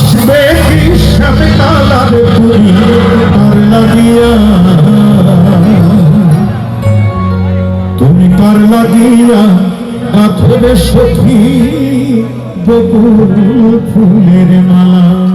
আসবে লাগিয়া তুমি পার লাগিয়া পাথরে সখী বকুল ফুলের মালা।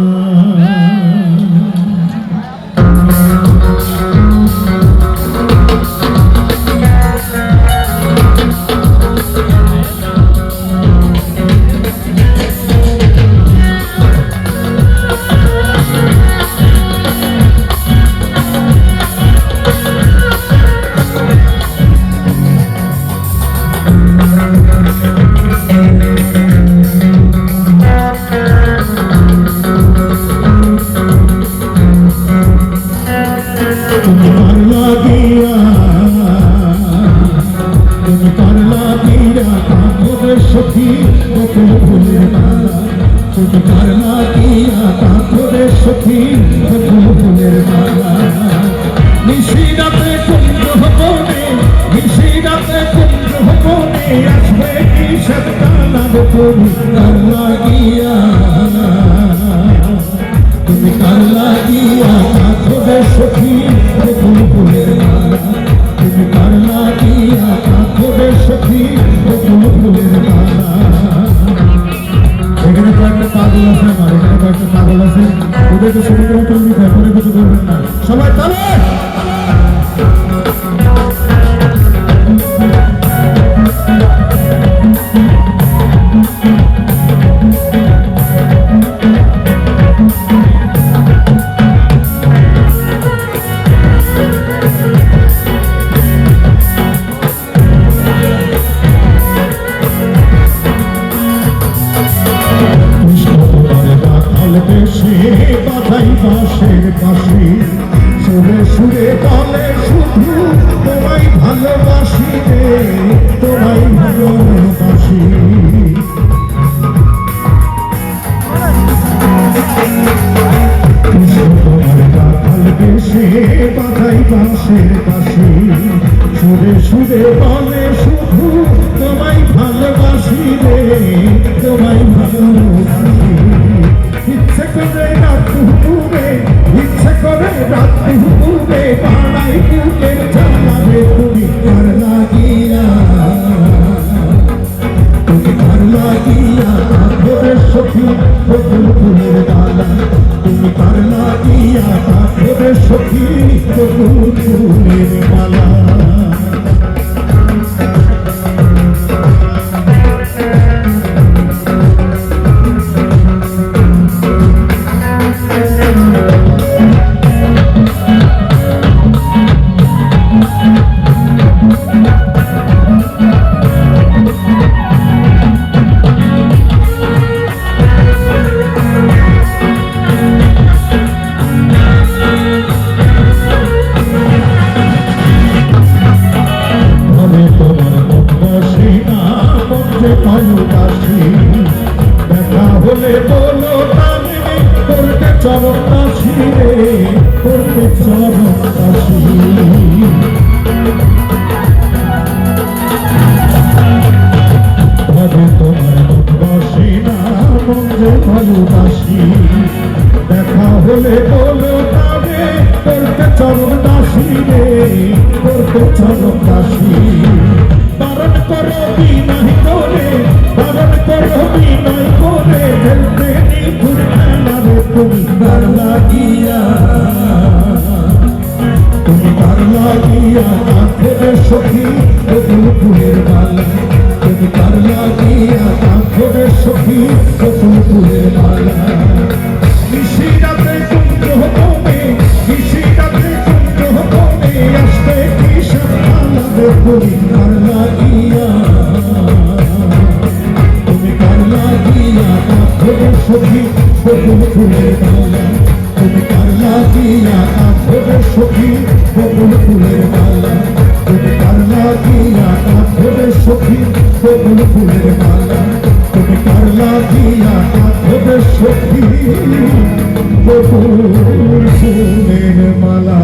লাগিয়া সখী বকুল ফুলের মালা। তুমি কার লাগিয়া পাথরে সখী বকুল ফুলের মালা। নিশিরাতে কুঞ্জ হবনে, নিশিরাতে কুঞ্জ হবনে, আসবে কি সত্তানা তুমি কার লাগিয়া করে তুমি কিছু করবেন না। সবাই তাহলে কৃষ্ণ রাখাল বাসের পাশে সুরে সুরে বলে, শুধু তোমায় ভালোবাসি রে, তোমায় ভালোবাসি। বাধাই বাসের পাশে সুরে সুরে বলে, শুধু তোমায় ভালোবাসি রে, তোমায় ভালোবাসি। বকুল ফুলের ডালা তুমি দিয়া পাথরের সখী বকুল ফুলের মালা করতে চরকাশি আমি তোমার মুখবাসী না মধ্যে ভালোবাসি করতে চরকাশি বারণ করো বিনয় খেলারে তুমি কার লাগিয়া তুমি কার লাগিয়া সখী ফুলের মালা ভেবে সখী বকুল ফুলের বালা তুমি কান্না দিয়া ভেবে সখী বকুল ফুলের বালা তুমি কান্না দিয়া ভেবে সখী বকুল ফুলের বালা তুমি কান্না দিয়া ভেবে সখী বকুল ফুলের মালা